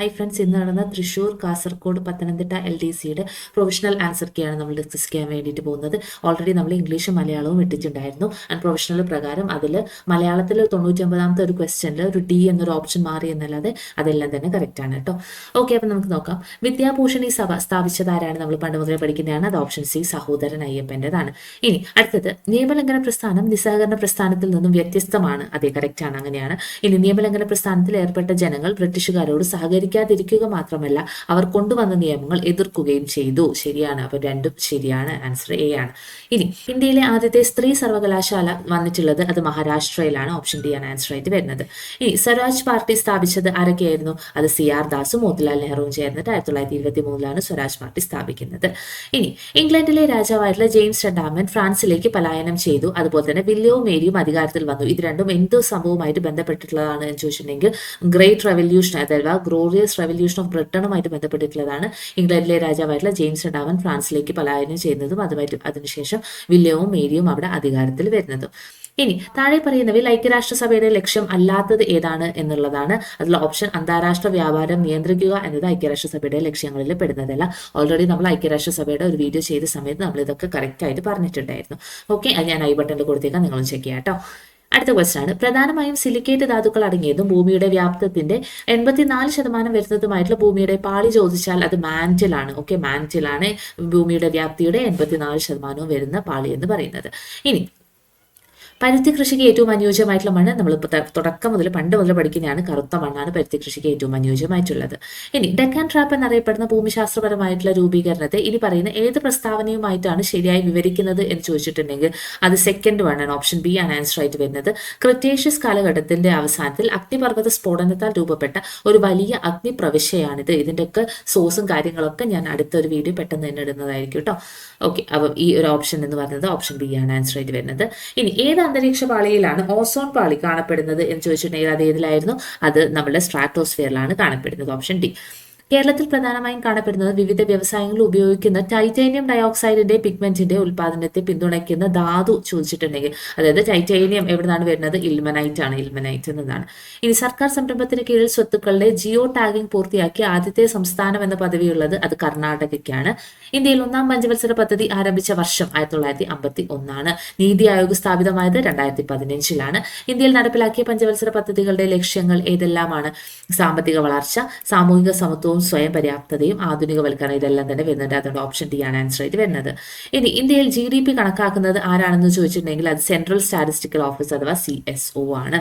High friends ഇന്ന് നടന്ന Thrissur Kasaragod Pathanamthitta L D സിയുടെ പ്രൊഫഷണൽ ആൻസർ കെയാണ് നമ്മൾ ഡിസ്കസ് ചെയ്യാൻ വേണ്ടിയിട്ട് പോകുന്നത്. ഓൾറെഡി നമ്മൾ ഇംഗ്ലീഷും മലയാളവും ഇട്ടിട്ടുണ്ടായിരുന്നു. ആൻഡ് പ്രൊഫഷണൽ പ്രകാരം അതിൽ മലയാളത്തിൽ തൊണ്ണൂറ്റൊമ്പതാമത്തെ ഒരു ക്വസ്റ്റ്യനിൽ ഒരു ഡി എന്നൊരു ഓപ്ഷൻ മാറി എന്നല്ലാതെ അതെല്ലാം തന്നെ കറക്റ്റ് ആണ് കേട്ടോ ഓക്കെ അപ്പം നമുക്ക് നോക്കാം. വിദ്യാഭൂഷൺ ഈ സഭ സ്ഥാപിച്ചതാരാണ് നമ്മൾ പണ്ട് മുതലേ പഠിക്കുന്നതാണ്. അത് ഓപ്ഷൻ സി സഹോദരൻ അയ്യപ്പന്റെതാണ്. ഇനി അടുത്തത് നിയമലംഘന പ്രസ്ഥാനം നിസ്സഹകരണ പ്രസ്ഥാനത്തിൽ നിന്നും വ്യത്യസ്തമാണ്. അതെ കറക്റ്റ് ആണ്. അങ്ങനെയാണ്. ഇനി നിയമലംഘന പ്രസ്ഥാനത്തിൽ ഏർപ്പെട്ട ജനങ്ങൾ ബ്രിട്ടീഷുകാരോട് സഹകരിക്കാതിരിക്കുക മാത്രമല്ല അവർ കൊണ്ടുവന്ന നിയമങ്ങൾ എതിർക്കുകയും ചെയ്തു. ശരിയാണ്. അപ്പൊ രണ്ടും ശരിയാണ്. ആൻസർ എ ആണ്. ഇനി ഇന്ത്യയിലെ ആദ്യത്തെ സ്ത്രീ സർവകലാശാല വന്നിട്ടുള്ളത് അത് മഹാരാഷ്ട്രയിലാണ്. ഓപ്ഷൻ ഡി ആണ് ആൻസർ ആയിട്ട് വരുന്നത്. ഇനി സ്വരാജ് പാർട്ടി സ്ഥാപിച്ചത് ആരൊക്കെയായിരുന്നു? അത് സി ആർ ദാസും മോത്തിലാൽ നെഹ്റുവും ചേർന്നിട്ട് ആയിരത്തി തൊള്ളായിരത്തി ഇരുപത്തി മൂന്നിലാണ് സ്വരാജ് പാർട്ടി സ്ഥാപിക്കുന്നത്. ഇനി ഇംഗ്ലണ്ടിലെ രാജാവായിട്ടുള്ള ജെയിംസ് രണ്ടാമൻ ഫ്രാൻസിലേക്ക് പലായനം ചെയ്തു. അതുപോലെ തന്നെ വില്യവും മേരിയും അധികാരത്തിൽ വന്നു. ഇത് രണ്ടും എന്തോ സംഭവമായിട്ട് ബന്ധപ്പെട്ടിട്ടുള്ളതാണ് എന്ന് ചോദിച്ചിട്ടുണ്ടെങ്കിൽ ഗ്രേറ്റ് റെവല്യൂഷൻ അഥവാ ഗ്ലോറിയസ് റെവല്യൂഷൻ ഓഫ് ബ്രിട്ടണുമായിട്ട് ബന്ധപ്പെട്ടിട്ടുള്ളതാണ്. ഇംഗ്ലണ്ടിലെ രാജാവായിട്ടുള്ള ജെയിംസ് രണ്ടാമൻ ഫ്രാൻസിലേക്ക് പലായനം ചെയ്യുന്നതും അതുമായിട്ട് അതിനുശേഷം വില്യവും മേരിയും അവിടെ അധികാരത്തിൽ വരുന്നതും. ഇനി താഴെ പറയുന്നവയിൽ ഐക്യരാഷ്ട്രസഭയുടെ ലക്ഷ്യം അല്ലാത്തത് ഏതാണ് എന്നുള്ളതാണ്. അതിലുള്ള ഓപ്ഷൻ അന്താരാഷ്ട്ര വ്യാപാരം നിയന്ത്രിക്കുക എന്നത് ഐക്യരാഷ്ട്രസഭയുടെ ലക്ഷ്യങ്ങളിൽ പെടുന്നതല്ല. ഓൾറെഡി നമ്മൾ ഐക്യരാഷ്ട്രസഭയുടെ ഒരു വീഡിയോ ചെയ്ത സമയത്ത് നമ്മൾ ഇതൊക്കെ കറക്റ്റ് ആയിട്ട് പറഞ്ഞിട്ടുണ്ടായിരുന്നു. ഓക്കെ അത് ഞാൻ ഐ ബട്ടണിൽ കൊടുത്തേക്കാം. നിങ്ങളും ചെക്ക് ചെയ്യാം കേട്ടോ അടുത്ത ക്വസ്റ്റൻ ആണ്. പ്രധാനമായും സിലിക്കേറ്റ് ധാതുക്കൾ അടങ്ങിയതും ഭൂമിയുടെ വ്യാപ്തത്തിന്റെ എൺപത്തിനാല് ശതമാനം വരുന്നതുമായിട്ടുള്ള ഭൂമിയുടെ പാളി ചോദിച്ചാൽ അത് മാന്റിലാണ് ഓക്കെ മാന്റിലാണ് ഭൂമിയുടെ വ്യാപ്തിയുടെ എൺപത്തിനാല് ശതമാനവും വരുന്ന പാളി എന്ന് പറയുന്നത്. ഇനി പരുത്തി കൃഷിക്ക് ഏറ്റവും അനുയോജ്യമായിട്ടുള്ള മണ്ണ് നമ്മൾ തുടക്കം മുതൽ പണ്ട് മുതൽ പഠിക്കുന്നതാണ് കറുത്ത മണ്ണാണ് പരുത്തി കൃഷിക്ക് ഏറ്റവും അനുയോജ്യമായിട്ടുള്ളത്. ഇനി ഡെക്കാൻ ട്രാപ്പ് എന്നറിയപ്പെടുന്ന ഭൂമിശാസ്ത്രപരമായിട്ടുള്ള രൂപീകരണത്തെ ഇനി പറയുന്ന ഏത് പ്രസ്താവനയുമായിട്ടാണ് ശരിയായി വിവരിക്കുന്നത് എന്ന് ചോദിച്ചിട്ടുണ്ടെങ്കിൽ അത് സെക്കൻഡ് വൺ ആണ് ഓപ്ഷൻ ബി ആണ് ആൻസർ ആയിട്ട് വരുന്നത്. ക്രിറ്റേഷ്യസ് കാലഘട്ടത്തിന്റെ അവസാനത്തിൽ അഗ്നിപർവത സ്ഫോടനത്താൽ രൂപപ്പെട്ട ഒരു വലിയ അഗ്നിപ്രവിശ്യയാണിത്. ഇതിന്റെയൊക്കെ സോഴ്സും കാര്യങ്ങളൊക്കെ ഞാൻ അടുത്ത ഒരു വീഡിയോ പെട്ടെന്ന് തന്നെ ഇടുന്നതായിരിക്കും കേട്ടോ ഓക്കെ അപ്പം ഈ ഒരു ഓപ്ഷൻ എന്ന് പറയുന്നത് ഓപ്ഷൻ ബി ആണ് ആൻസർ ആയിട്ട് വരുന്നത്. ഇനി ഏത് അന്തരീക്ഷ പാളിയിലാണ് ഓസോൺ പാളി കാണപ്പെടുന്നത് എന്ന് ചോദിച്ചിട്ടുണ്ടെങ്കിൽ അത് ഏതിലായിരുന്നു? അത് നമ്മുടെ സ്ട്രാറ്റോസ്ഫിയറിലാണ് കാണപ്പെടുന്നത് ഓപ്ഷൻ ഡി കേരളത്തിൽ പ്രധാനമായും കാണപ്പെടുന്നത് വിവിധ വ്യവസായങ്ങളിൽ ഉപയോഗിക്കുന്ന ടൈറ്റേനിയം ഡയോക്സൈഡിന്റെ പിഗ്മെന്റിന്റെ ഉൽപാദനത്തെ പിന്തുണയ്ക്കുന്ന ധാതു ചോദിച്ചിട്ടുണ്ടെങ്കിൽ അതായത് ടൈറ്റേനിയം എവിടുന്നാണ് വരുന്നത്? ഇൽമനൈറ്റ് ആണ്. ഇൽമനൈറ്റ് എന്നതാണ്. ഇനി സർക്കാർ സംരംഭത്തിന് കീഴിൽ സ്വത്തുക്കളുടെ ജിയോ ടാഗിംഗ് പൂർത്തിയാക്കി ആദ്യത്തെ സംസ്ഥാനം എന്ന പദവിയുള്ളത് അത് കർണാടകയ്ക്കാണ്. ഇന്ത്യയിൽ ഒന്നാം പഞ്ചവത്സര പദ്ധതി ആരംഭിച്ച വർഷം ആയിരത്തി തൊള്ളായിരത്തി അമ്പത്തി ഒന്നാണ് നീതി ആയോഗ് സ്ഥാപിതമായത് രണ്ടായിരത്തി പതിനഞ്ചിലാണ് ഇന്ത്യയിൽ നടപ്പിലാക്കിയ പഞ്ചവത്സര പദ്ധതികളുടെ ലക്ഷ്യങ്ങൾ ഏതെല്ലാമാണ്? സാമ്പത്തിക വളർച്ച സാമൂഹിക സമത്വവും സ്വയം പര്യാപ്തതയും ആധുനികവൽക്കരണം ഇതെല്ലാം തന്നെ വരുന്നുണ്ട്. അതുകൊണ്ട് ഓപ്ഷൻ ഡി ആണ് ആൻസർ ആയിട്ട് വരുന്നത്. ഇനി ഇന്ത്യയിൽ ജി ഡി പി കണക്കാക്കുന്നത് ആരാണെന്ന് ചോദിച്ചിട്ടുണ്ടെങ്കിൽ അത് സെൻട്രൽ സ്റ്റാറ്റിസ്റ്റിക്കൽ ഓഫീസ് അഥവാ സി എസ് ഒ ആണ്.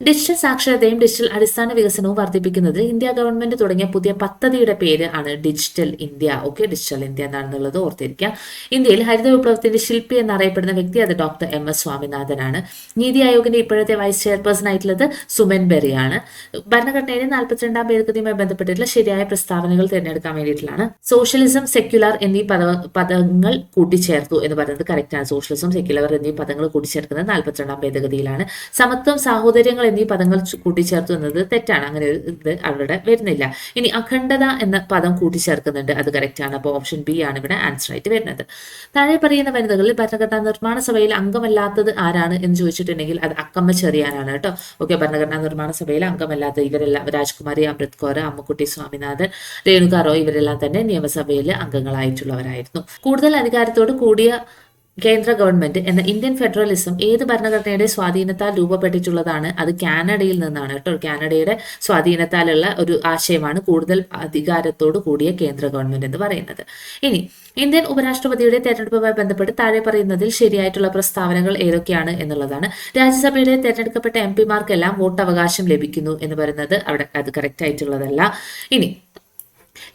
ഡിജിറ്റൽ സാക്ഷരതയും ഡിജിറ്റൽ അടിസ്ഥാന വികസനവും വർദ്ധിപ്പിക്കുന്നതിൽ ഇന്ത്യ ഗവൺമെന്റ് തുടങ്ങിയ പുതിയ പദ്ധതിയുടെ പേര് ആണ് digital India. Okay digital India എന്നാണെന്നുള്ളത് ഓർത്തിരിക്കുക ഇന്ത്യയിൽ ഹരിത വിപ്ലവത്തിന്റെ ശില്പി എന്നറിയപ്പെടുന്ന വ്യക്തി അത് ഡോക്ടർ എം എസ് സ്വാമിനാഥനാണ്. നീതി ആയോഗിന്റെ ഇപ്പോഴത്തെ വൈസ് ചെയർപേഴ്സൺ ആയിട്ടുള്ളത് സുമൻ ബെറിയാണ്. ഭരണഘടനയിലെ നാൽപ്പത്തിരണ്ടാം ഭേദഗതിയുമായി ബന്ധപ്പെട്ടിട്ടുള്ള ശരിയായ പ്രസ്താവനകൾ തിരഞ്ഞെടുക്കാൻ വേണ്ടിയിട്ടുള്ളതാണ്. സോഷ്യലിസം സെക്യുലർ എന്നീ പദ പദങ്ങൾ കൂട്ടിച്ചേർത്തു എന്ന് പറയുന്നത് കറക്റ്റാണ് സോഷ്യലിസം സെക്യുലർ എന്നീ പദങ്ങൾ കൂട്ടിച്ചേർക്കുന്നത് നാൽപ്പത്തിരണ്ടാം ഭേദഗതിയിലാണ്. സമത്വം സാഹോദര്യങ്ങൾ എന്നീ പദങ്ങൾ കൂട്ടിച്ചേർത്തു എന്നത് തെറ്റാണ്. അങ്ങനെ ഒരു ഇത് അവിടെ വരുന്നില്ല. ഇനി അഖണ്ഡത എന്ന പദം കൂട്ടിച്ചേർക്കുന്നുണ്ട്. അത് കറക്റ്റ് ആണ്. അപ്പോൾ ഓപ്ഷൻ ബി ആണ് ഇവിടെ ആൻസർ ആയിട്ട് വരുന്നത്. താഴെ പറയുന്ന വനിതകളിൽ ഭരണഘടനാ നിർമ്മാണ സഭയിൽ അംഗമല്ലാത്തത് ആരാണ് എന്ന് ചോദിച്ചിട്ടുണ്ടെങ്കിൽ അത് അക്കമ്മ ചെറിയാനാണ് കേട്ടോ. ഓക്കെ ഭരണഘടനാ നിർമ്മാണ സഭയിൽ അംഗമല്ലാത്ത ഇവരെല്ലാം രാജ്കുമാരി അമൃത് കൗർ അമ്മക്കുട്ടി സ്വാമിനാഥൻ രേണുക റോയ് ഇവരെല്ലാം തന്നെ നിയമസഭയിലെ അംഗങ്ങളായിട്ടുള്ളവരായിരുന്നു. കൂടുതൽ അധികാരത്തോട് കൂടിയ കേന്ദ്ര ഗവൺമെന്റ് എന്ന ഇന്ത്യൻ ഫെഡറലിസം ഏത് ഭരണഘടനയുടെ സ്വാധീനത്താൽ രൂപപ്പെട്ടിട്ടുള്ളതാണ് അത് കാനഡയിൽ നിന്നാണ് കേട്ടോ. കാനഡയുടെ സ്വാധീനത്താലുള്ള ഒരു ആശയമാണ് കൂടുതൽ അധികാരത്തോട് കൂടിയ കേന്ദ്ര ഗവൺമെന്റ് എന്ന് പറയുന്നത്. ഇനി ഇന്ത്യൻ ഉപരാഷ്ട്രപതിയുടെ തെരഞ്ഞെടുപ്പുമായി ബന്ധപ്പെട്ട് താഴെ പറയുന്നതിൽ ശരിയായിട്ടുള്ള പ്രസ്താവനകൾ ഏതൊക്കെയാണ് എന്നുള്ളതാണ്. രാജ്യസഭയിലെ തെരഞ്ഞെടുക്കപ്പെട്ട എം പിമാർക്കെല്ലാം വോട്ടവകാശം ലഭിക്കുന്നു എന്ന് പറയുന്നത് അവിടെ അത് കറക്റ്റ് ആയിട്ടുള്ളതല്ല. ഇനി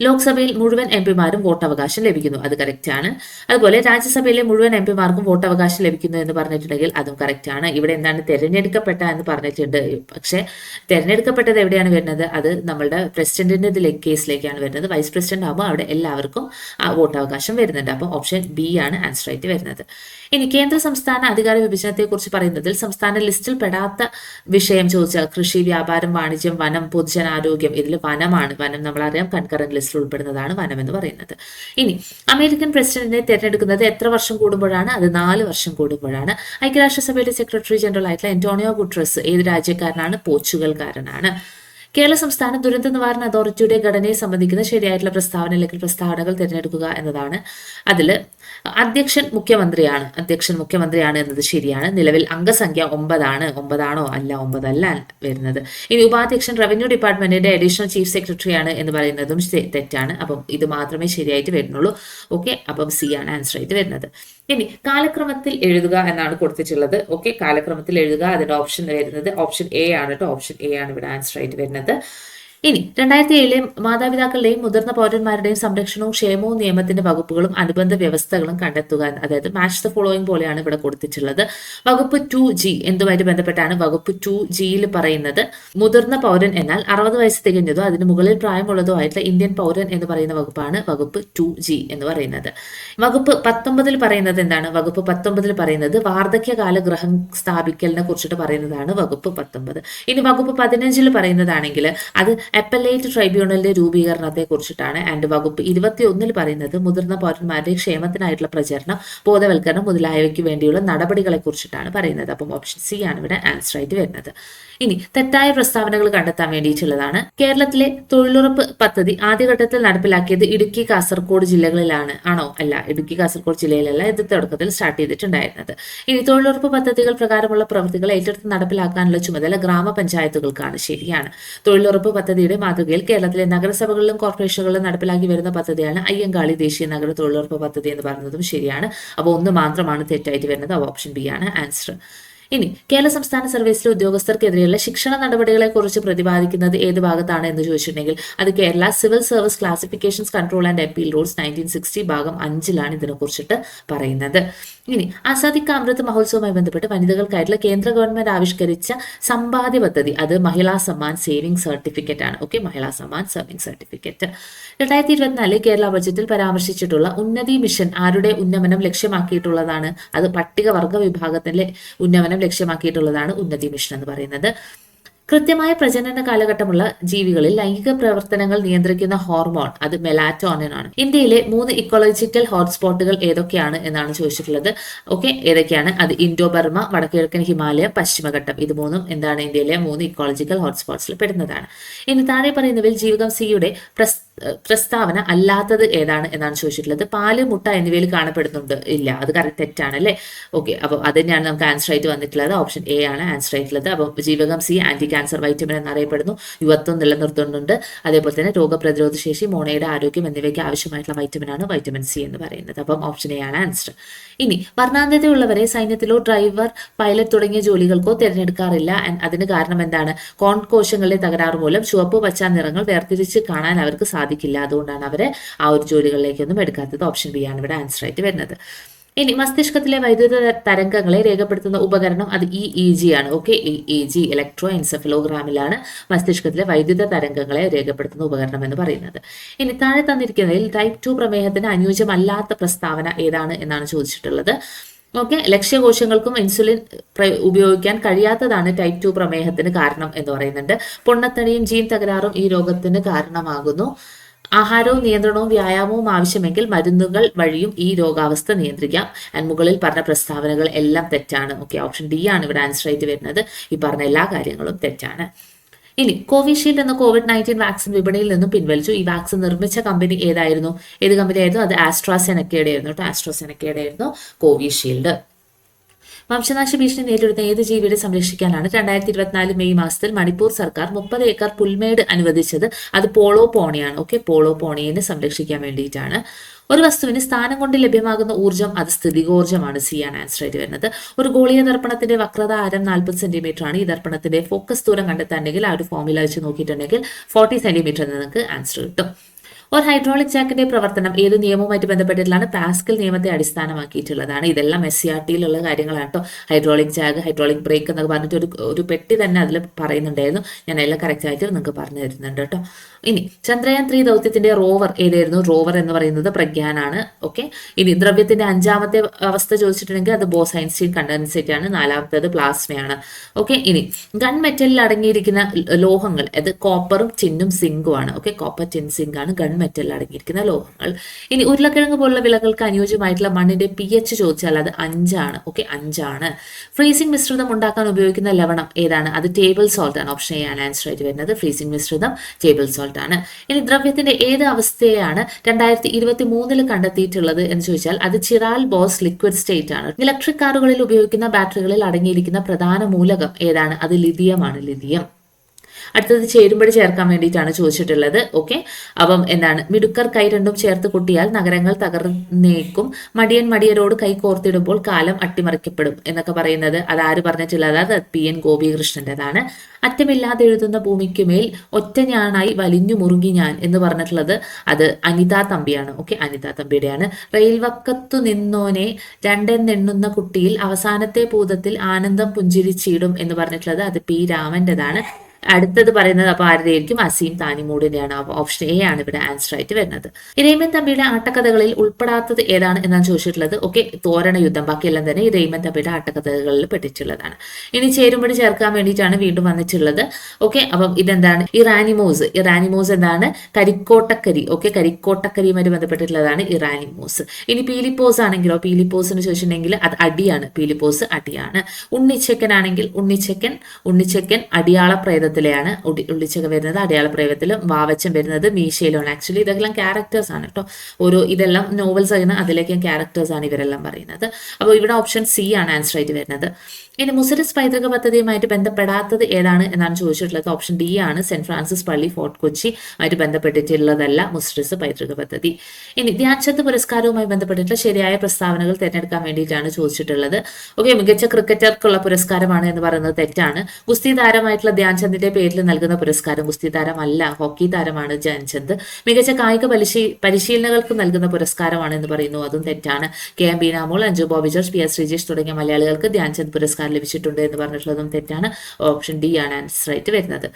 ലോക്സഭയിൽ മുഴുവൻ എം പിമാരും വോട്ടവകാശം ലഭിക്കുന്നു. അത് കറക്റ്റ് ആണ്. അതുപോലെ രാജ്യസഭയിലെ മുഴുവൻ എം പിമാർക്കും വോട്ടവകാശം ലഭിക്കുന്നു എന്ന് പറഞ്ഞിട്ടുണ്ടെങ്കിൽ അതും കറക്റ്റ് ആണ്. ഇവിടെ എന്താണ് തെരഞ്ഞെടുക്കപ്പെട്ട എന്ന് പറഞ്ഞിട്ടുണ്ട്. പക്ഷേ തെരഞ്ഞെടുക്കപ്പെട്ടത് എവിടെയാണ് വരുന്നത്? അത് നമ്മുടെ പ്രസിഡന്റിന്റെ കേസിലേക്കാണ് വരുന്നത്. വൈസ് പ്രസിഡന്റ് ആകുമ്പോൾ അവിടെ എല്ലാവർക്കും ആ വോട്ടവകാശം വരുന്നുണ്ട്. അപ്പോൾ ഓപ്ഷൻ ബി ആണ് ആൻസർ ആയിട്ട് വരുന്നത്. ഇനി കേന്ദ്ര സംസ്ഥാന അധികാര വിഭജനത്തെക്കുറിച്ച് പറയുന്നതിൽ സംസ്ഥാന ലിസ്റ്റിൽ പെടാത്ത വിഷയം ചോദിച്ചാൽ കൃഷി വ്യാപാരം വാണിജ്യം വനം പൊതുജനാരോഗ്യം. ഇതിൽ വനമാണ്. വനം നമ്മളറിയാം കൺകറന്റ് ലിസ്റ്റിൽ ഉൾപ്പെടുന്നതാണ് വനം എന്ന് പറയുന്നത്. ഇനി അമേരിക്കൻ പ്രസിഡന്റിനെ തിരഞ്ഞെടുക്കുന്നത് എത്ര വർഷം കൂടുമ്പോഴാണ്? അത് നാല് വർഷം കൂടുമ്പോഴാണ്. ഐക്യരാഷ്ട്രസഭയുടെ സെക്രട്ടറി ജനറൽ ആയിട്ടുള്ള അന്റോണിയോ ഗുട്രസ് ഏത് രാജ്യക്കാരനാണ്? പോർച്ചുഗൽക്കാരനാണ്. കേരള സംസ്ഥാന ദുരന്ത നിവാരണ അതോറിറ്റിയുടെ ഘടനയെ സംബന്ധിക്കുന്ന ശരിയായിട്ടുള്ള പ്രസ്താവന അല്ലെങ്കിൽ പ്രസ്താവനകൾ തിരഞ്ഞെടുക്കുക എന്നതാണ്. അതിൽ അധ്യക്ഷൻ മുഖ്യമന്ത്രിയാണ്. അധ്യക്ഷൻ മുഖ്യമന്ത്രിയാണ് എന്നത് ശരിയാണ്. നിലവിൽ അംഗസംഖ്യ ഒമ്പതാണ്. ഒമ്പതാണോ അല്ല ഒമ്പതല്ല വരുന്നത്. ഇനി ഉപാധ്യക്ഷൻ റവന്യൂ ഡിപ്പാർട്ട്മെന്റിന്റെ അഡീഷണൽ ചീഫ് സെക്രട്ടറിയാണ് എന്ന് പറയുന്നതും തെറ്റാണ്. അപ്പം ഇത് മാത്രമേ ശരിയായിട്ട് വരുന്നുള്ളൂ. ഓക്കെ? അപ്പം സി ആണ് ആൻസർ ആയിട്ട് വരുന്നത്. ഇനി കാലക്രമത്തിൽ എഴുതുക എന്നാണ് കൊടുത്തിട്ടുള്ളത്. ഓക്കെ കാലക്രമത്തിൽ എഴുതുക. അതിന്റെ ഓപ്ഷൻ വരുന്നത്. ഓപ്ഷൻ എ ആണ് കേട്ടോ ഓപ്ഷൻ എ ആണ് ഇവിടെ ആൻസർ ആയിട്ട് വരുന്നത്. ഇനി രണ്ടായിരത്തി ഏഴിലെ മാതാപിതാക്കളുടെയും മുതിർന്ന പൗരന്മാരുടെയും സംരക്ഷണവും ക്ഷേമവും നിയമത്തിന്റെ വകുപ്പുകളും അനുബന്ധ വ്യവസ്ഥകളും കണ്ടെത്തുക അതായത് മാച്ച് ദ ഫോളോയിങ് പോലെയാണ് ഇവിടെ കൊടുത്തിട്ടുള്ളത്. വകുപ്പ് ടു ജി എന്തുമായിട്ട് ബന്ധപ്പെട്ടാണ് വകുപ്പ് ടു ജിയിൽ പറയുന്നത്? മുതിർന്ന പൗരൻ എന്നാൽ അറുപത് വയസ്സ് തികഞ്ഞതോ അതിന് മുകളിൽ പ്രായമുള്ളതോ ആയിട്ടുള്ള ഇന്ത്യൻ പൗരൻ എന്ന് പറയുന്ന വകുപ്പാണ് വകുപ്പ് ടു ജി എന്ന് പറയുന്നത്. വകുപ്പ് പത്തൊമ്പതിൽ പറയുന്നത് എന്താണ്? വകുപ്പ് പത്തൊമ്പതിൽ പറയുന്നത് വാർദ്ധക്യകാല ഗ്രഹം സ്ഥാപിക്കലിനെ കുറിച്ചിട്ട് പറയുന്നതാണ് വകുപ്പ് പത്തൊമ്പത്. ഇനി വകുപ്പ് പതിനഞ്ചിൽ പറയുന്നതാണെങ്കിൽ അത് അപ്പലേറ്റ് ട്രൈബ്യൂണലിന്റെ രൂപീകരണത്തെ കുറിച്ചിട്ടാണ് ആൻഡ് വകുപ്പ് ഇരുപത്തിയൊന്നിൽ പറയുന്നത്. മുതിർന്ന പൗരന്മാരുടെ ക്ഷേമത്തിനായിട്ടുള്ള പ്രചരണം ബോധവൽക്കരണം മുതലായവയ്ക്ക് വേണ്ടിയുള്ള നടപടികളെ കുറിച്ചിട്ടാണ് പറയുന്നത്. അപ്പം ഓപ്ഷൻ സി ആണ് ഇവിടെ ആൻസർ ആയിട്ട് വരുന്നത്. ഇനി തെറ്റായ പ്രസ്താവനകൾ കണ്ടെത്താൻ വേണ്ടിയിട്ടുള്ളതാണ്. കേരളത്തിലെ തൊഴിലുറപ്പ് പദ്ധതി ആദ്യഘട്ടത്തിൽ നടപ്പിലാക്കിയത് ഇടുക്കി കാസർഗോഡ് ജില്ലകളിലാണ്. ആണോ? അല്ല ഇടുക്കി കാസർഗോഡ് ജില്ലയിലല്ല. ഇത് തുടക്കത്തിൽ സ്റ്റാർട്ട് ചെയ്തിട്ടുണ്ടായിരുന്നത്. ഇനി തൊഴിലുറപ്പ് പദ്ധതികൾ പ്രകാരമുള്ള പ്രവൃത്തികൾ ഏറ്റെടുത്ത് നടപ്പിലാക്കാനുള്ള ചുമതല ഗ്രാമപഞ്ചായത്തുകൾക്കാണ്. ശരിയാണ്. തൊഴിലുറപ്പ് പദ്ധതിയുടെ മാതൃകയിൽ കേരളത്തിലെ നഗരസഭകളിലും കോർപ്പറേഷനുകളിലും നടപ്പിലാക്കി വരുന്ന പദ്ധതിയാണ് അയ്യങ്കാളി ദേശീയ നഗര തൊഴിലുറപ്പ് പദ്ധതി എന്ന് പറയുന്നതും ശരിയാണ്. അപ്പോൾ ഒന്ന് മാത്രമാണ് തെറ്റായിട്ട് വരുന്നത്. ഓപ്ഷൻ ബി ആണ്. ആൻസർ. ഇനി കേരള സംസ്ഥാന സർവീസിലെ ഉദ്യോഗസ്ഥർക്കെതിരെയുള്ള ശിക്ഷണ നടപടികളെ കുറിച്ച് പ്രതിപാദിക്കുന്നത് ഏത് ഭാഗത്താണ് എന്ന് ചോദിച്ചിട്ടുണ്ടെങ്കിൽ അത് Kerala civil service classifications control and appeal rules nineteen sixty ഭാഗം അഞ്ചിലാണ് ഇതിനെ കുറിച്ചിട്ട് പറയുന്നത്. ഇനി ആസാദിക്ക് അമൃത് മഹോത്സവവുമായി ബന്ധപ്പെട്ട് വനിതകൾക്കായിട്ടുള്ള കേന്ദ്ര ഗവൺമെന്റ് ആവിഷ്കരിച്ച സമ്പാദ്യ പദ്ധതി. അത് മഹിളാ സമ്മാൻ സേവിംഗ് സർട്ടിഫിക്കറ്റ് ആണ്. Okay Mahila Samman saving certificate. രണ്ടായിരത്തി ഇരുപത്തിനാല് കേരള ബജറ്റിൽ പരാമർശിച്ചിട്ടുള്ള ഉന്നതി മിഷൻ ആരുടെ ഉന്നമനം ലക്ഷ്യമാക്കിയിട്ടുള്ളതാണ്? അത് പട്ടികവർഗ വിഭാഗത്തിലെ ഉന്നമനം ലക്ഷ്യമാക്കിയിട്ടുള്ളതാണ് ഉന്നതി മിഷൻ എന്ന് പറയുന്നത്. കൃത്യമായ പ്രജനന കാലഘട്ടമുള്ള ജീവികളിൽ ലൈംഗിക പ്രവർത്തനങ്ങൾ നിയന്ത്രിക്കുന്ന ഹോർമോൺ അത് മെലാറ്റോണിൻ ആണ്. ഇന്ത്യയിലെ മൂന്ന് ഇക്കോളജിക്കൽ ഹോട്ട്സ്പോട്ടുകൾ ഏതൊക്കെയാണ് എന്നാണ് ചോദിച്ചിട്ടുള്ളത്. ഓക്കെ ഏതൊക്കെയാണ്? അത് ഇൻഡോ ബർമ വടക്കുകിഴക്കൻ ഹിമാലയ പശ്ചിമഘട്ടം. ഇത് മൂന്നും എന്താണ് ഇന്ത്യയിലെ മൂന്ന് ഇക്കോളജിക്കൽ ഹോട്ട്സ്പോട്ട്സിൽ പെടുന്നതാണ്. ഇനി താഴെ പറയുന്നവയിൽ ജീവകം സിയുടെ പ്രസ് പ്രസ്താവന അല്ലാത്തത് ഏതാണ് എന്നാണ് ചോദിച്ചിട്ടുള്ളത്. പാൽ മുട്ട എന്നിവയിൽ കാണപ്പെടുന്നുണ്ട്. ഇല്ല അത് കറക്റ്റ് തെറ്റാണ് അല്ലേ? ഓക്കെ അപ്പോൾ അത് തന്നെയാണ് നമുക്ക് ആൻസർ ആയിട്ട് വന്നിട്ടുള്ളത്. ഓപ്ഷൻ എ ആണ് ആൻസർ ആയിട്ടുള്ളത്. അപ്പോൾ ജീവകം സി ആന്റി ക്യാൻസർ വൈറ്റമിൻ എന്നറിയപ്പെടുന്നു. യുവത്വം നിലനിർത്തുന്നുണ്ട്. അതേപോലെ തന്നെ രോഗപ്രതിരോധ ശേഷി മോണയുടെ ആരോഗ്യം എന്നിവയ്ക്ക് ആവശ്യമായിട്ടുള്ള വൈറ്റമിൻ ആണ് വൈറ്റമിൻ സി എന്ന് പറയുന്നത്. അപ്പം ഓപ്ഷൻ എ ആണ് ആൻസർ ഇനി വർണാന്തതയുള്ളവരെ സൈന്യത്തിലോ ഡ്രൈവർ പൈലറ്റ് തുടങ്ങിയ ജോലികൾക്കോ തിരഞ്ഞെടുക്കാറില്ല. അതിന് കാരണം എന്താണ്? കോൺ കോശങ്ങളിലെ തകരാറ് മൂലം ചുവപ്പ് പച്ച നിറങ്ങൾ വേർതിരിച്ച് കാണാൻ അവർക്ക് സാധിക്കില്ല. അതുകൊണ്ടാണ് അവർ ആ ഒരു ജോലികളിലേക്കൊന്നും എടുക്കാത്തത്. ഓപ്ഷൻ ബി ആണ് ഇവിടെ ആൻസർ ആയിട്ട് വരുന്നത്. ഇനി മസ്തിഷ്കത്തിലെ വൈദ്യുത തരംഗങ്ങളെ രേഖപ്പെടുത്തുന്ന ഉപകരണം അത് ഇ ഇ ജി ആണ്. Okay E E G electro എൻസെഫലോഗ്രാമിലാണ് മസ്തിഷ്കത്തിലെ വൈദ്യുത തരംഗങ്ങളെ രേഖപ്പെടുത്തുന്ന ഉപകരണം എന്ന് പറയുന്നത്. ഇനി താഴെ തന്നിരിക്കുന്നതിൽ ടൈപ്പ് ടു പ്രമേഹത്തിന് അനുയോജ്യമല്ലാത്ത പ്രസ്താവന ഏതാണ് എന്നാണ് ചോദിച്ചിട്ടുള്ളത്. ഓക്കെ ലക്ഷ്യകോശങ്ങൾക്കും ഇൻസുലിൻ ഉപയോഗിക്കാൻ കഴിയാത്തതാണ് ടൈപ്പ് ടു പ്രമേഹത്തിന് കാരണം എന്ന് പറയുന്നുണ്ട്. പൊണ്ണത്തടിയും ജീൻ തകരാറും ഈ രോഗത്തിന് കാരണമാകുന്നു. ആഹാരവും നിയന്ത്രണവും വ്യായാമവും ആവശ്യമെങ്കിൽ മരുന്നുകൾ വഴിയും ഈ രോഗാവസ്ഥ നിയന്ത്രിക്കാം. ആൻഡ് മുകളിൽ പറഞ്ഞ പ്രസ്താവനകൾ എല്ലാം തെറ്റാണ്. ഓക്കെ ഓപ്ഷൻ ഡി ആണ് ഇവിടെ ആൻസർ ആയിട്ട് വരുന്നത്. ഈ പറഞ്ഞ എല്ലാ കാര്യങ്ങളും തെറ്റാണ്. ഇനി കോവിഷീൽഡ് എന്ന കോവിഡ് നയന്റീൻ വാക്സിൻ വിപണിയിൽ നിന്നും പിൻവലിച്ചു. ഈ വാക്സിൻ നിർമ്മിച്ച കമ്പനി ഏതായിരുന്നു? ഏത് കമ്പനി ആയിരുന്നു അത് ആസ്ട്രാസെനക്കയുടെ ആയിരുന്നു കേട്ടോ. ആസ്ട്രാസെനക്കയുടെ ആയിരുന്നു കോവിഷീൽഡ്. വംശനാശ ഭീഷണി നേരിടുന്ന ഏത് ജീവിയെ സംരക്ഷിക്കാനാണ് രണ്ടായിരത്തി ഇരുപത്തിനാല് മെയ് മാസത്തിൽ മണിപ്പൂർ സർക്കാർ മുപ്പത് ഏക്കർ പുൽമേട് അനുവദിച്ചത്? അത് പോളോ പോണിയാണ്. ഓക്കെ പോളോ പോണിയെ സംരക്ഷിക്കാൻ വേണ്ടിയിട്ടാണ്. ഒരു വസ്തുവിന് സ്ഥാനം കൊണ്ട് ലഭ്യമാകുന്ന ഊർജം അത് സ്ഥിതികോർജമാണ് സി ആണ് ആൻസർ ആയിട്ട് വരുന്നത്. ഒരു ഗോളീയ ദർപ്പണത്തിന്റെ വക്രത ആരം നാൽപ്പത് സെന്റിമീറ്റർ ആണ് ഈ ദർപ്പണത്തിന്റെ ഫോക്കസ് ദൂരം കണ്ടെത്താണ്ടെങ്കിൽ ആ ഒരു ഫോർമുല വെച്ച് നോക്കിയിട്ടുണ്ടെങ്കിൽ ഫോർട്ടി സെന്റിമീറ്റർ നിങ്ങൾക്ക് ആൻസർ കിട്ടും. ഒരു ഹൈഡ്രോളിക് ജാക്കിന്റെ പ്രവർത്തനം ഏത് നിയമവുമായിട്ട് ബന്ധപ്പെട്ടിട്ടുള്ളതാണ്? പാസ്കൽ നിയമത്തെ അടിസ്ഥാനമാക്കിയിട്ടുള്ളതാണ്. ഇതെല്ലാം എസ് സി ആർ ടിയിലുള്ള കാര്യങ്ങളാണ് കേട്ടോ ഹൈഡ്രോളിക് ജാഗ് ഹൈഡ്രോളിക് ബ്രേക്ക് എന്നൊക്കെ പറഞ്ഞിട്ട് ഒരു പെട്ടി തന്നെ അതിൽ പറയുന്നുണ്ടായിരുന്നു. ഞാൻ എല്ലാം കറക്റ്റ് ആയിട്ട് നിങ്ങൾക്ക് പറഞ്ഞു തരുന്നുണ്ട് കേട്ടോ ഇനി ചന്ദ്രയാൻ ത്രീ ദൗത്യത്തിന്റെ റോവർ ഏതായിരുന്നു? റോവർ എന്ന് പറയുന്നത് പ്രജ്ഞാനാണ് ഓക്കെ ഇനി ദ്രവ്യത്തിന്റെ അഞ്ചാമത്തെ അവസ്ഥ ചോദിച്ചിട്ടുണ്ടെങ്കിൽ അത് ബോസ് ഐൻസ്റ്റീൻ കണ്ടൻസേറ്റ് ആണ് നാലാമത്തേത് പ്ലാസ്മയാണ്. ഓക്കെ ഇനി ഗൺ മെറ്റലിൽ അടങ്ങിയിരിക്കുന്ന ലോഹങ്ങൾ അത് കോപ്പറും ചിന്നും സിങ്കുമാണ് ഓക്കെ കോപ്പർ ചിൻ സിങ്ക് ആണ്. ഗൺ മെറ്റലിൽ അടങ്ങിയിരിക്കുന്ന ലോഹങ്ങൾ ഇനി ഉരുളക്കിഴങ്ങ് പോലുള്ള വിളകൾക്ക് അനുയോജ്യമായിട്ടുള്ള മണ്ണിന്റെ പി എച്ച് ചോദിച്ചാൽ അത് അഞ്ചാണ്. ഓക്കെ അഞ്ചാണ്. ഫ്രീസിംഗ് മിശ്രിതം ഉണ്ടാക്കാൻ ഉപയോഗിക്കുന്ന ലവണം ഏതാണ്? അത് ടേബിൾ സോൾട്ട് ആണ്. ഓപ്ഷൻ എ ആണ്. ആൻസർ ആയിട്ട് വരുന്നത് ഫ്രീസിംഗ് മിശ്രിതം ടേബിൾ സോൾട്ട് ആണ്. ഇനി ദ്രവ്യത്തിന്റെ ഏത് അവസ്ഥയാണ് രണ്ടായിരത്തി ഇരുപത്തി മൂന്നിൽ കണ്ടെത്തിയിട്ടുള്ളത് എന്ന് ചോദിച്ചാൽ അത് ചിറാൽ ബോസ് ലിക്വിഡ് സ്റ്റേറ്റ് ആണ്. ഇലക്ട്രിക് കാറുകളിൽ ഉപയോഗിക്കുന്ന ബാറ്ററികളിൽ അടങ്ങിയിരിക്കുന്ന പ്രധാന മൂലകം ഏതാണ്? അത് ലിഥിയമാണ് ലിഥിയം അടുത്തത് ചേരുമ്പടി ചേർക്കാൻ വേണ്ടിയിട്ടാണ് ചോദിച്ചിട്ടുള്ളത്. ഓക്കെ അപ്പം എന്താണ്? മിടുക്കർ കൈ രണ്ടും ചേർത്ത് കൊട്ടിയാൽ നഗരങ്ങൾ തകർന്നേക്കും. മടിയൻ മടിയരോട് കൈ കോർത്തിടുമ്പോൾ കാലം അട്ടിമറിക്കപ്പെടും എന്നൊക്കെ പറയുന്നത് അത് ആര് പറഞ്ഞിട്ടുള്ളത്? അത് പി എൻ ഗോപികൃഷ്ണന്റെതാണ് അറ്റമില്ലാതെ എഴുതുന്ന ഭൂമിക്കുമേൽ ഒറ്റ ഞാനായി വലിഞ്ഞു മുറുകി ഞാൻ എന്ന് പറഞ്ഞിട്ടുള്ളത് അത് അനിതാ തമ്പിയാണ്. ഓക്കെ അനിതാ തമ്പിയുടെയാണ്. റെയിൽ വക്കത്തു നിന്നോനെ രണ്ടെന്നെണ്ണുന്ന കുട്ടിയിൽ അവസാനത്തെ പൂതത്തിൽ ആനന്ദം പുഞ്ചിരിച്ചിടും എന്ന് പറഞ്ഞിട്ടുള്ളത് അത് പി രാമന്റെതാണ് അടുത്തത് പറയുന്നത് അപ്പൊ ആരുടെയായിരിക്കും? അസീം താനിമൂടിന്റെയാണ്. അപ്പൊ ഓപ്ഷൻ എ ആണ് ഇവിടെ ആൻസർ ആയിട്ട് വരുന്നത്. രൈമൻ തമ്പിയുടെ ആട്ടക്കഥകളിൽ ഉൾപ്പെടാത്തത് ഏതാണ് എന്നാണ് ചോദിച്ചിട്ടുള്ളത്. ഓക്കെ തോരണ യുദ്ധം. ബാക്കിയെല്ലാം തന്നെ രൈമൻ തമ്പിയുടെ ആട്ടക്കഥകളിൽ പെട്ടിട്ടുള്ളതാണ്. ഇനി ചേരുമ്പടി ചേർക്കാൻ വേണ്ടിയിട്ടാണ് വീണ്ടും വന്നിട്ടുള്ളത്. ഓക്കെ അപ്പം ഇതെന്താണ്? ഇറാനിമോസ്. ഇറാനിമോസ് എന്താണ്? കരിക്കോട്ടക്കരി. ഓക്കെ കരിക്കോട്ടക്കരിയുമായി ബന്ധപ്പെട്ടിട്ടുള്ളതാണ് ഇറാനിമോസ്. ഇനി പീലിപ്പോസ് ആണെങ്കിലോ? പീലിപ്പോസ് എന്ന് ചോദിച്ചിട്ടുണ്ടെങ്കിൽ അത് അടിയാണ്. പീലിപ്പോസ് അടിയാണ്. ഉണ്ണിച്ചക്കൻ ആണെങ്കിൽ ഉണ്ണിച്ചക്കൻ ഉണ്ണിച്ചക്കൻ അടിയാള പ്രേതത്തിലെയാണ് ഉടി- ഉള്ളിച്ചക വരുന്നത് അടയാള പ്രേതത്തിലും വാവച്ചം വരുന്നത് മീശയിലുമാണ് ആക്ച്വലി ഇതെല്ലാം ക്യാരക്ടേഴ്സ് ആണ് കേട്ടോ ഓരോ ഇതെല്ലാം നോവൽസ് ആണ് അതിലേക്ക് ക്യാരക്ടേഴ്സ് ആണ് ഇവരെല്ലാം പറയുന്നത്. അപ്പോൾ ഇവിടെ ഓപ്ഷൻ സി ആണ് ആൻസർ ആയിട്ട് വരുന്നത്. ഇനി മുസരിസ് പൈതൃക പദ്ധതിയുമായിട്ട് ബന്ധപ്പെടാത്തത് ഏതാണ് എന്നാണ് ചോദിച്ചിട്ടുള്ളത്. ഓപ്ഷൻ ഡി ആണ് സെന്റ് ഫ്രാൻസിസ് പള്ളി ഫോർട്ട് കൊച്ചി ആയിട്ട് ബന്ധപ്പെട്ടിട്ടുള്ളതല്ല മുസ്രിസ് പൈതൃക പദ്ധതി. ഇനി ധ്യാൻചന്ദ് പുരസ്കാരവുമായി ബന്ധപ്പെട്ടിട്ടുള്ള ശരിയായ പ്രസ്താവനകൾ തിരഞ്ഞെടുക്കാൻ വേണ്ടിയിട്ടാണ് ചോദിച്ചിട്ടുള്ളത്. ഓക്കെ മികച്ച ക്രിക്കറ്റർക്കുള്ള പുരസ്കാരമാണ് എന്ന് പറയുന്നത് തെറ്റാണ്. ഗുസ്തി താരമായിട്ടുള്ള ധ്യാൻചന്ദിന്റെ പേരിൽ നൽകുന്ന പുരസ്കാരം ഗുസ്തി താരമല്ല ഹോക്കി താരമാണ് ജാൻചന്ദ് മികച്ച കായിക പരിശീ നൽകുന്ന പുരസ്കാരമാണ് എന്ന് പറയുന്നു. അതും തെറ്റാണ്. K M Beenamol Anju Bobby George P S Sreejesh തുടങ്ങിയ മലയാളികൾക്ക് ധ്യാൻചന്ദ് പുരസ്കാരം ലഭിച്ചിട്ടുണ്ട് എന്ന് പറഞ്ഞിട്ടുള്ളതും തെറ്റാണ്. ഓപ്ഷൻ ഡി ആണ് ആൻസർ ആയിട്ട് വരുന്നത്.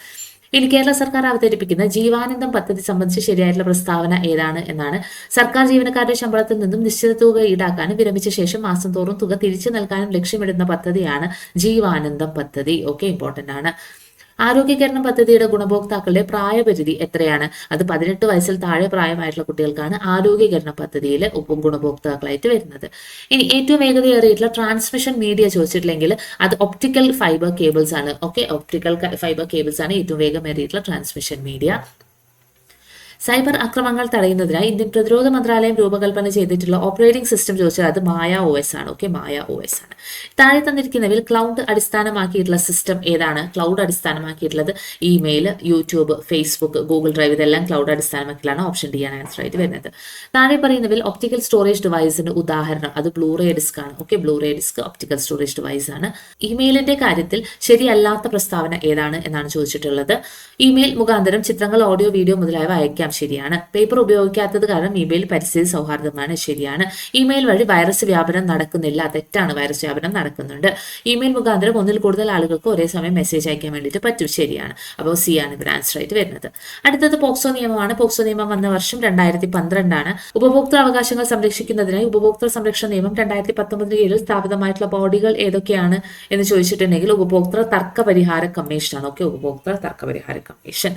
ഇനി കേരള സർക്കാർ അവതരിപ്പിക്കുന്ന ജീവാനന്ദം പദ്ധതി സംബന്ധിച്ച് ശരിയായിട്ടുള്ള പ്രസ്താവന ഏതാണ് എന്നാണ്. സർക്കാർ ജീവനക്കാരുടെ ശമ്പളത്തിൽ നിന്നും നിശ്ചിത തുക ഈടാക്കാനും വിരമിച്ച ശേഷം മാസം തോറും തുക തിരിച്ചു നൽകാനും ലക്ഷ്യമിടുന്ന പദ്ധതിയാണ് ജീവാനന്ദം പദ്ധതി. ഓക്കെ ഇമ്പോർട്ടന്റ് ആണ്. ആരോഗ്യകരണം പദ്ധതിയുടെ ഗുണഭോക്താക്കളുടെ പ്രായപരിധി എത്രയാണ്? അത് പതിനെട്ട് വയസ്സിൽ താഴെ പ്രായമായിട്ടുള്ള കുട്ടികൾക്കാണ് ആരോഗ്യകരണ പദ്ധതിയിൽ ഗുണഭോക്താക്കളായിട്ട് വരുന്നത്. ഇനി ഏറ്റവും വേഗതയേറിയിട്ടുള്ള ട്രാൻസ്മിഷൻ മീഡിയ ചോദിച്ചിട്ടില്ലെങ്കിൽ അത് ഒപ്റ്റിക്കൽ ഫൈബർ കേബിൾസ് ആണ്. ഓക്കെ ഒപ്റ്റിക്കൽ ഫൈബർ കേബിൾസ് ആണ് ഏറ്റവും വേഗമേറിയിട്ടുള്ള ട്രാൻസ്മിഷൻ മീഡിയ. സൈബർ ആക്രമണങ്ങൾ തടയുന്നതിനായി ഇന്ത്യൻ പ്രതിരോധ മന്ത്രാലയം രൂപകൽപ്പന ചെയ്തിട്ടുള്ള ഓപ്പറേറ്റിംഗ് സിസ്റ്റം ചോദിച്ചാൽ അത് മായ ഒ എസ് ആണ്. ഓക്കെ മായ ഒ എസ് ആണ്. താഴെ തന്നിരിക്കുന്നവയിൽ ക്ലൗഡ് അടിസ്ഥാനമാക്കിയിട്ടുള്ള സിസ്റ്റം ഏതാണ്? Cloud അടിസ്ഥാനമാക്കിയിട്ടുള്ളത് email YouTube Facebook Google drive ഇതെല്ലാം ക്ലൗഡ് അടിസ്ഥാനമാക്കിയിട്ടാണ് ഓപ്ഷൻ ഡി ആണ് ആൻസർ ആയിട്ട് വരുന്നത്. താഴെ പറയുന്നവയിൽ ഒപ്റ്റിക്കൽ സ്റ്റോറേജ് ഡിവൈസിന്റെ ഉദാഹരണം അത് ബ്ലൂറേ ഡിസ്ക് ആണ്. Okay Blu-ray disc optical storage device ആണ്. ഇമെയിലിന്റെ കാര്യത്തിൽ ശരിയല്ലാത്ത പ്രസ്താവന ഏതാണ് എന്നാണ് ചോദിച്ചിട്ടുള്ളത്. ഇമെയിൽ മുഖാന്തരം ചിത്രങ്ങൾ ഓഡിയോ വീഡിയോ മുതലായവ അയക്കാം ശരിയാണ്. പേപ്പർ ഉപയോഗിക്കാത്തത് കാരണം ഇമെയിൽ പരിസ്ഥിതി സൗഹാർദ്ദമാണ് ശരിയാണ്. ഇമെയിൽ വഴി വൈറസ് വ്യാപനം നടക്കുന്നില്ല. തെറ്റാണ് വൈറസ് വ്യാപനം നടക്കുന്നുണ്ട്. ഇമെയിൽ മുഖാന്തരം ഒന്നിൽ കൂടുതൽ ആളുകൾക്ക് ഒരേ സമയം മെസ്സേജ് അയക്കാൻ വേണ്ടിയിട്ട് പറ്റും. ശരിയാണ്. അപ്പോൾ സി ആണ് ഇവിടെ ആൻസർ ആയിട്ട് വരുന്നത്. അടുത്തത് പോക്സോ നിയമമാണ്. പോക്സോ നിയമം വന്ന വർഷം രണ്ടായിരത്തി പന്ത്രണ്ടാണ് ഉപഭോക്തൃ അവകാശങ്ങൾ സംരക്ഷിക്കുന്നതിനായി ഉപഭോക്തൃ സംരക്ഷണ നിയമം രണ്ടായിരത്തി പത്തൊമ്പതിന് കീഴിൽ സ്ഥാപിതമായിട്ടുള്ള ബോഡികൾ ഏതൊക്കെയാണ് എന്ന് ചോദിച്ചിട്ടുണ്ടെങ്കിൽ ഉപഭോക്തൃ തർക്ക പരിഹാര കമ്മീഷനാണ്. ഓക്കെ ഉപഭോക്തൃ തർക്ക പരിഹാര കമ്മീഷൻ.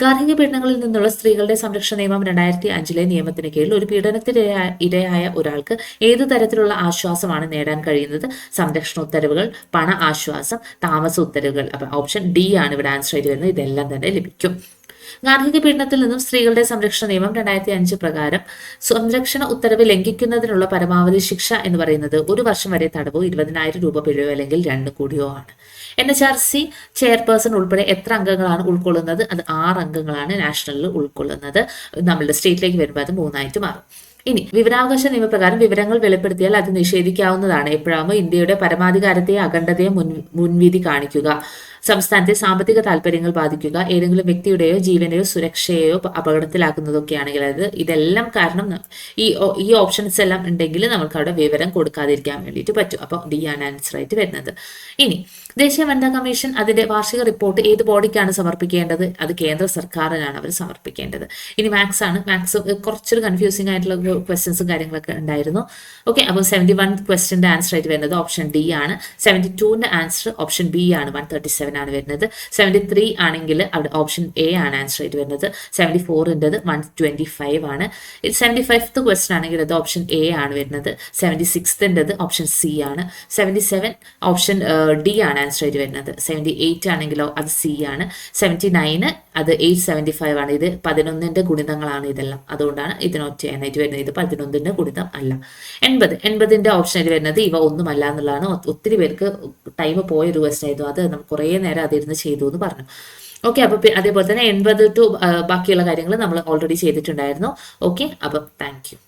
ഗാർഹിക പീഡനങ്ങളിൽ നിന്നുള്ള സ്ത്രീകളുടെ സംരക്ഷണ നിയമം രണ്ടായിരത്തി അഞ്ചിലെ നിയമത്തിന് കീഴിൽ ഒരു പീഡനത്തിന് ഇരയായ ഒരാൾക്ക് ഏത് തരത്തിലുള്ള ആശ്വാസമാണ് നേടാൻ കഴിയുന്നത്? സംരക്ഷണ ഉത്തരവുകൾ പണ ആശ്വാസം താമസ ഉത്തരവുകൾ. അപ്പൊ ഓപ്ഷൻ ഡി ആണ് ഇവിടെ ആൻസർ ചെയ്തു വരുന്നത് ഇതെല്ലാം തന്നെ ലഭിക്കും. ഗാർഹിക പീഡനത്തിൽ നിന്നും സ്ത്രീകളുടെ സംരക്ഷണ നിയമം രണ്ടായിരത്തി അഞ്ച് പ്രകാരം സംരക്ഷണ ഉത്തരവ് ലംഘിക്കുന്നതിനുള്ള പരമാവധി ശിക്ഷ എന്ന് പറയുന്നത് ഒരു വർഷം വരെ തടവോ ഇരുപതിനായിരം രൂപ പിഴയോ അല്ലെങ്കിൽ രണ്ട് കൂടിയോ ആണ്. N H R C chairperson ഉൾപ്പെടെ എത്ര അംഗങ്ങളാണ് ഉൾക്കൊള്ളുന്നത്? അത് ആറ് അംഗങ്ങളാണ് നാഷണലിൽ ഉൾക്കൊള്ളുന്നത്. നമ്മളുടെ സ്റ്റേറ്റിലേക്ക് വരുമ്പോൾ അത് മൂന്നായിട്ട് മാറും. ഇനി വിവരാവകാശ നിയമപ്രകാരം വിവരങ്ങൾ വെളിപ്പെടുത്തിയാൽ അത് നിഷേധിക്കാവുന്നതാണ്. എപ്പോഴാകുമ്പോൾ ഇന്ത്യയുടെ പരമാധികാരത്തെ അഖണ്ഡതയെ മുൻ മുൻവിധി കാണിക്കുക. സംസ്ഥാനത്തെ സാമ്പത്തിക താല്പര്യങ്ങൾ ബാധിക്കുക ഏതെങ്കിലും വ്യക്തിയുടെയോ ജീവനെയോ സുരക്ഷയെയോ അപകടത്തിലാക്കുന്നതൊക്കെയാണെങ്കിൽ അതായത് ഇതെല്ലാം കാരണം ഈ ഈ ഓപ്ഷൻസ് എല്ലാം ഉണ്ടെങ്കിൽ നമുക്ക് അവിടെ വിവരം കൊടുക്കാതിരിക്കാൻ വേണ്ടിയിട്ട് പറ്റും. അപ്പോൾ ഡി ആണ് ആൻസർ ആയിട്ട് വരുന്നത്. ഇനി ദേശീയ വനിതാ കമ്മീഷൻ അതിന്റെ വാർഷിക റിപ്പോർട്ട് ഏത് ബോഡിക്കാണ് സമർപ്പിക്കേണ്ടത്? അത് കേന്ദ്ര സർക്കാരിനാണ് അവർ സമർപ്പിക്കേണ്ടത്. ഇനി മാത്സ് ആണ്. മാത്സ് കുറച്ചൊരു കൺഫ്യൂസിംഗ് ആയിട്ടുള്ള ക്വസ്റ്റ്യൻസും കാര്യങ്ങളൊക്കെ ഉണ്ടായിരുന്നു. ഓക്കെ അപ്പോൾ സെവന്റി വൺ ക്വസ്റ്റിന്റെ ആൻസർ ആയിട്ട് വരുന്നത് ഓപ്ഷൻ ഡി ആണ്. സെവന്റി ടുവിന്റെ ആൻസർ ഓപ്ഷൻ ബി ആണ്. വൺ തേർട്ടി സെവൻ ആണ് വരുന്നത്. സെവന്റി ത്രീ ആണെങ്കിൽ അവിടെ ഓപ്ഷൻ എ ആണ് ആൻസർ ആയിട്ട് വരുന്നത്. സെവന്റി ഫോറിന്റെത് വൺ ട്വന്റി ഫൈവ് ആണ്. സെവന്റി ഫൈവ്ത്ത് ക്വസ്റ്റൻ ആണെങ്കിൽ അത് ഓപ്ഷൻ എ ആണ് വരുന്നത്. സെവന്റി സിക്സ്ത്തിന്റെത് ഓപ്ഷൻ സി ആണ്. സെവന്റി സെവൻ ഓപ്ഷൻ ഡി ആണ് ആൻസർ ആയിട്ട് വരുന്നത്. സെവന്റി എയ്റ്റ് ആണെങ്കിലോ അത് സി ആണ്. സെവന്റി നയന് അത് എയ്റ്റ് സെവന്റി ഫൈവ് ആണ്. ഇത് പതിനൊന്നിന്റെ ഗുണിതങ്ങളാണ് ഇതെല്ലാം. അതുകൊണ്ടാണ് ഇതിനൊറ്റയാനായിട്ട് വരുന്നത്. ഇത് പതിനൊന്നിന്റെ ഗുണിതം അല്ല. എൺപത്. എൺപതിന്റെ ഓപ്ഷനിൽ വരുന്നത് ഇവ ഒന്നുമല്ല എന്നുള്ളതാണ്. ഒത്തിരി പേർക്ക് ടൈം പോയ ഒരു ക്വസ്റ്റ് ആയിരുന്നു. അത് കുറേ നേരം അതിരുന്ന് ചെയ്തു എന്ന് പറഞ്ഞു. ഓക്കെ അപ്പോൾ അതേപോലെ തന്നെ എൺപത് ടു ബാക്കിയുള്ള കാര്യങ്ങൾ നമ്മൾ ഓൾറെഡി ചെയ്തിട്ടുണ്ടായിരുന്നു. ഓക്കെ അപ്പം താങ്ക്